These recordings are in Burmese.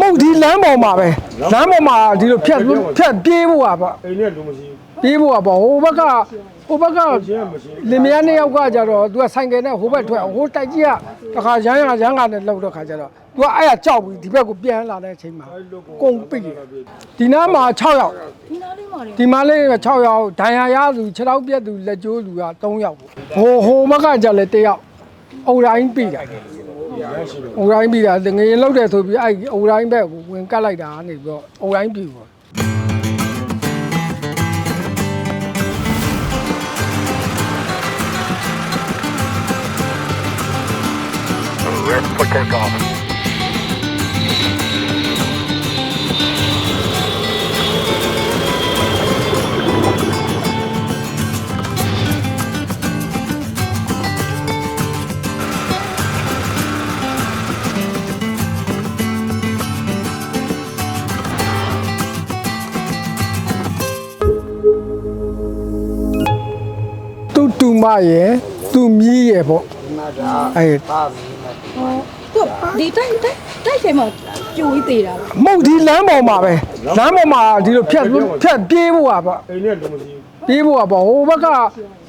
မဟုတ်ဒီလမ်းပေါ်မှာပဲလမ်းပေါ်မှာဒီလိုဖြတ်ဖြတ်ပြေးဖို့อ่ะပေါ့ အိမ်နဲ့လူမရှိ ပြေးဖို့อ่ะပေါ့ဟိုဘက်ကဟိုဘက်က ဘူးရှင်းမရှိ လင်မယားနှစ်ယောက်ကကြတော့ तू ကဆိုင်ကယ်နဲ့ဟိုဘက်ထွက်ဟိုတိုက်ကြီးကတခါရမ်းရရမ်းကနဲ့လှုပ်တော့ခါကြတော့ तू ကအဲ့ရကြောက်ပြီးဒီဘက်ကိုပြန်လာတဲ့အချိန်မှာကုန်ပိတ်တယ်ဒီနားမှာ6ယောက် ဒီနားလေးမှာနေ ဒီမှာလေး6ယောက်ဒဏ်ရာရသူ6ယောက်ပြက်သူလက်ကျိုးသူက3ယောက်ဟိုဟိုဘက်ကကြလဲ1ယောက်အုံတိုင်းပိတ်တာ အုံတိုင်းပိတ်တာငရင်လောက်တယ်ဆိုပြီးအဲ့အုံတိုင်းဘက်ကိုဝင်ကတ်လိုက်တာကနေပြီးတော့အုံတိုင်းပိတ်ပေါ့ Red for takeoff. သူ့တူမရဲ့သူ့မြည်ရဲ့ပေါ့အဲ့ ဟောသူဒီတိုက်တိုက်တိုက်ထဲမှာပြိုပြီးသေးတာလား မဟုတ်ဒီလမ်းပေါ်မှာပဲလမ်းပေါ်မှာဒီလိုဖြတ်ဖြတ်ပြေးဖို့อ่ะပေါ့ အိမ်နဲ့လူမရှိဘူး ပြေးဖို့อ่ะပေါ့ဟိုဘက်က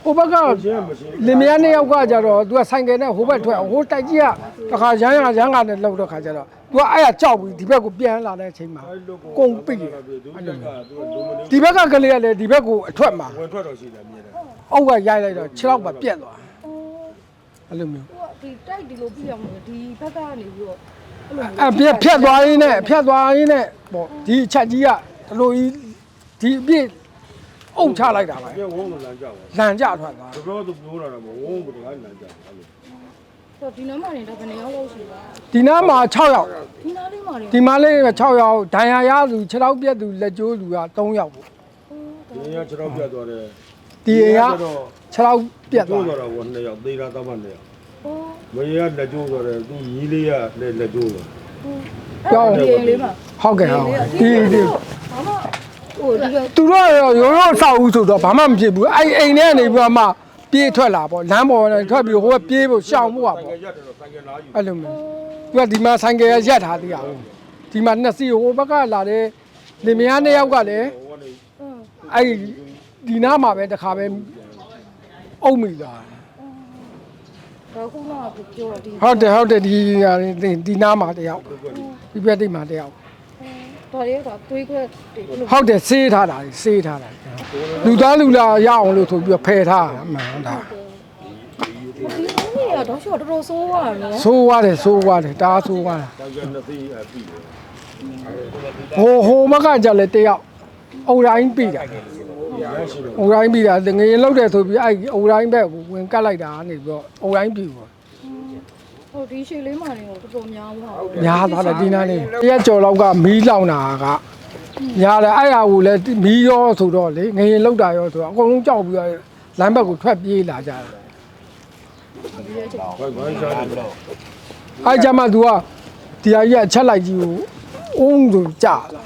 ဟိုဘက်က ရှင်းမရှိ လင်မယားနှစ်ယောက်ကကြတော့ तू ကဆိုင်ကယ်နဲ့ဟိုဘက်ထွက်ဟိုတိုက်ကြီးကတခါရမ်းရရမ်းကနဲ့လှုပ်တော့ခါကြတော့ तू ကအဲ့ရကြောက်ပြီးဒီဘက်ကိုပြန်လာတဲ့အချိန်မှာကုန်ပိတ်တယ် ဒုတက်ကသူလူမနေ ဒီဘက်ကကလေးကလည်းဒီဘက်ကိုအထွက်မှာ ဝင်ထွက်တော့ရှိတယ်မြင်တယ် အောက်ကရိုက်လိုက်တော့ခြေထောက်မှာပြက်သွားအဲ့လိုမျိုးဟိုကဒီတိုက်ဒီလိုပြအောင်လို့ဒီဘက်ကနေပြီးတော့အဲ့လိုအပြက်ဖြတ်သွားရင်းနဲ့ဖြတ်သွားရင်းနဲ့ပေါ့ဒီအချက်ကြီးကဒီလိုကြီးဒီအပြည့်အုပ်ချလိုက်တာပဲပြဝုန်းလို့လမ်းကြောက်လန်ကြထွက်သွားတယ်တော်တော်သူပြောတာတော့မဝုန်းဘူးတကားလမ်းကြောက်အဲ့လိုတော့ဒီနားမှာနေတာဘယ်နှစ်ယောက်လောက်ရှိလဲဒီနားမှာ6ယောက်ဒီနားလေးမှာနေဒီမှာလေး6ယောက်ဒဏ်ရာရသူ6ယောက်ပြက်သူလက်ကျိုးသူက3ယောက်ပေါ့ဒီကကျွန်တော်ပြတ်သွားတယ် ဒီအိမ်ကတော့6ယောက်ပြက်ကျိုးသွားသွားတာကနှစ်ယောက်သေးတာတော့မှနှစ်ယောက်ဟောမရေကလက်ကျိုးသွားတယ်သူညီလေးကလည်းလက်ကျိုးသွားကြောက်ဒီအိမ်လေးမှာဟုတ်ကဲ့ဟုတ်ဒီဒီဘာမှဟိုဒီကသူတို့ရောရိုးရိုးဆောက်ဦးဆိုတော့ဘာမှမဖြစ်ဘူးအဲ့အိမ်ထဲကနေပြီးတော့မှပြေးထွက်လာပေါ့လမ်းပေါ်ကနေထွက်ပြီးဟိုကပြေးဖို့ရှောင်ဖို့อ่ะပေါ့ရတယ်တော့ဆိုင်ကလာယူအဲ့လိုမျိုးသူကဒီမှာဆိုင်ကယ်ရက်ထားသေးတာဟုတ်ဒီမှာနှစ်စီးဟိုဘက်ကလာတဲ့လင်မယားနှစ်ယောက်ကလည်းဟိုကနေအဲ့ ဒီနားမှာပဲတခါပဲအုံမိလာတော့ခုနကပြောတော့ဒီဟုတ်တယ်ဟုတ်တယ်ဒီဟာဒီဒီနားမှာတယောက်ဒီဘက်တိတ်မှာတယောက်တော်ရဲတော့တွေးခွက်တွေအဲ့လိုဟုတ်တယ်ဆေးထားတာဆေးထားတာလူသားလူလာရအောင်လို့ဆိုပြီးတော့ဖယ်ထားတာမှန်တာဒီနေ့ကတော့ရှော့တော်တော်ဆိုးသွားတယ်နော်ဆိုးသွားတယ်ဆိုးသွားတယ်တားဆိုးသွားတာတောင်ကျနှစ်သိအပြီးတယ်ဟိုဟိုမကကြလဲတယောက်အုံတိုင်းပြီတာရရှိတော့ အုံတိုင်းပြီတာငရင်လောက်တယ်ဆိုပြီးအဲ့အုံတိုင်းဘက်ကိုဝင်ကတ်လိုက်တာကနေပြီးတော့အုံတိုင်းပြီပေါ့ဟိုဒီရှေ့လေးမှာနေတော့တော်တော်များသွားဘူးညားသွားတယ်ဒီနားလေးတရက်ကျော်လောက်ကမီးလောင်တာကညားတယ်အဲ့ဟာကိုလည်းမီးရောဆိုတော့လေငရင်လောက်တာရောဆိုတော့အကုန်လုံးကြောက်ပြီးတော့လမ်းဘက်ကိုထွက်ပြေးလာကြတယ်ဘိုင်ဘိုင်ရှာတယ်အဲ့ကြမှာ तू ကဒီဟာကြီးအချက်လိုက်ကြီးကိုအုံးဆိုကြာလာ